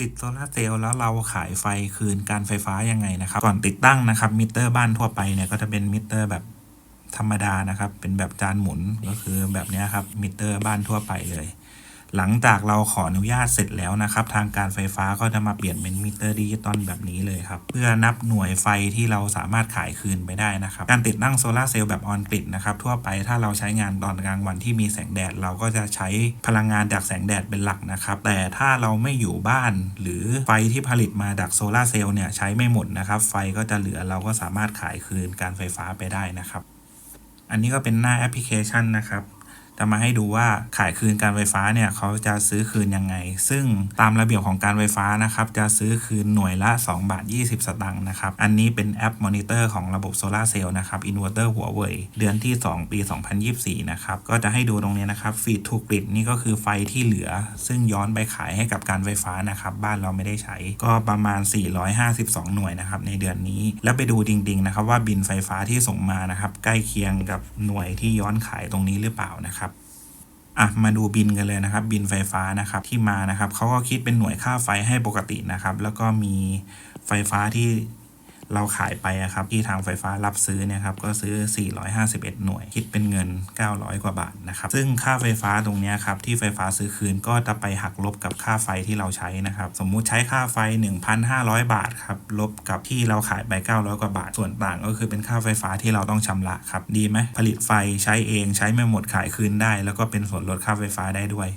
ติดโซลาเซลล์แล้วเราขายไฟคืนการไฟฟ้ายังไงนะครับ ก่อนติดตั้งนะครับมิเตอร์บ้านทั่วไปเนี่ยก็จะเป็นมิเตอร์แบบธรรมดานะครับ เป็นแบบจานหมุนก็คือแบบนี้ครับมิเตอร์บ้านทั่วไปเลย หลังจากเราขออนุญาตเสร็จแล้วนะครับ ทางการไฟฟ้าก็จะมาเปลี่ยนเป็นมิเตอร์ดิจิตอลแบบนี้เลยครับ เพื่อนับหน่วยไฟที่เราสามารถขายคืนไปได้นะครับ การติดตั้งโซลาเซลล์แบบออนกริดนะครับ ทั่วไปถ้าเราใช้งานตอนกลางวันที่มีแสงแดด เราก็จะใช้พลังงานจากแสงแดดเป็นหลักนะครับ แต่ถ้าเราไม่อยู่บ้าน หรือไฟที่ผลิตมาจากโซลาเซลล์เนี่ยใช้ไม่หมดนะครับ ไฟก็จะเหลือเราก็สามารถขายคืนการไฟฟ้าไปได้นะครับ อันนี้ก็เป็นหน้าแอปพลิเคชันนะครับ จะมาให้ดูว่าขายคืนการไฟฟ้าเนี่ยเขาจะซื้อคืนยังไง ซึ่งตามระเบียบของการไฟฟ้านะครับจะซื้อคืนหน่วยละ2บาท20 สตางค์นะครับอันนี้เป็นแอปมอนิเตอร์ของระบบโซลาเซลล์นะครับอินเวอร์เตอร์หัวเว่ยเดือนที่ 2 ปี 2024 นะครับก็จะให้ดูตรงนี้นะครับฟีดทูกริดนี่ก็คือไฟที่เหลือ ซึ่งย้อนไปขายให้กับการไฟฟ้านะครับบ้านเราไม่ได้ใช้ ก็ประมาณ 452 หน่วยนะครับในเดือนนี้ แล้วไปดูจริงๆนะครับว่าบินไฟฟ้าที่ส่งมานะครับใกล้เคียงกับหน่วยที่ย้อนขายตรงนี้หรือเปล่านะครับ อะมาดูบินกันเลยนะครับ บินไฟฟ้านะครับที่มานะครับเขาก็คิดเป็นหน่วยค่าไฟให้ปกตินะครับ แล้วก็มีไฟฟ้าที่ เราขายไปอะครับที่ทางไฟฟ้ารับซื้อเนี่ยครับก็ซื้อ 451 หน่วย คิดเป็นเงิน 900 กว่าบาทนะครับซึ่งค่าไฟฟ้าตรงนี้ครับที่ไฟฟ้าซื้อคืนก็จะไปหักลบกับค่าไฟที่เราใช้นะครับสมมุติใช้ค่าไฟ 1,500 บาทครับลบกับที่เราขายไป 900 กว่าบาทส่วนต่างก็คือเป็นค่าไฟฟ้าที่เราต้องชำระครับดีไหมผลิตไฟใช้เองใช้ไม่หมดขายคืนได้ แล้วก็เป็นส่วนลดค่าไฟฟ้าได้ด้วย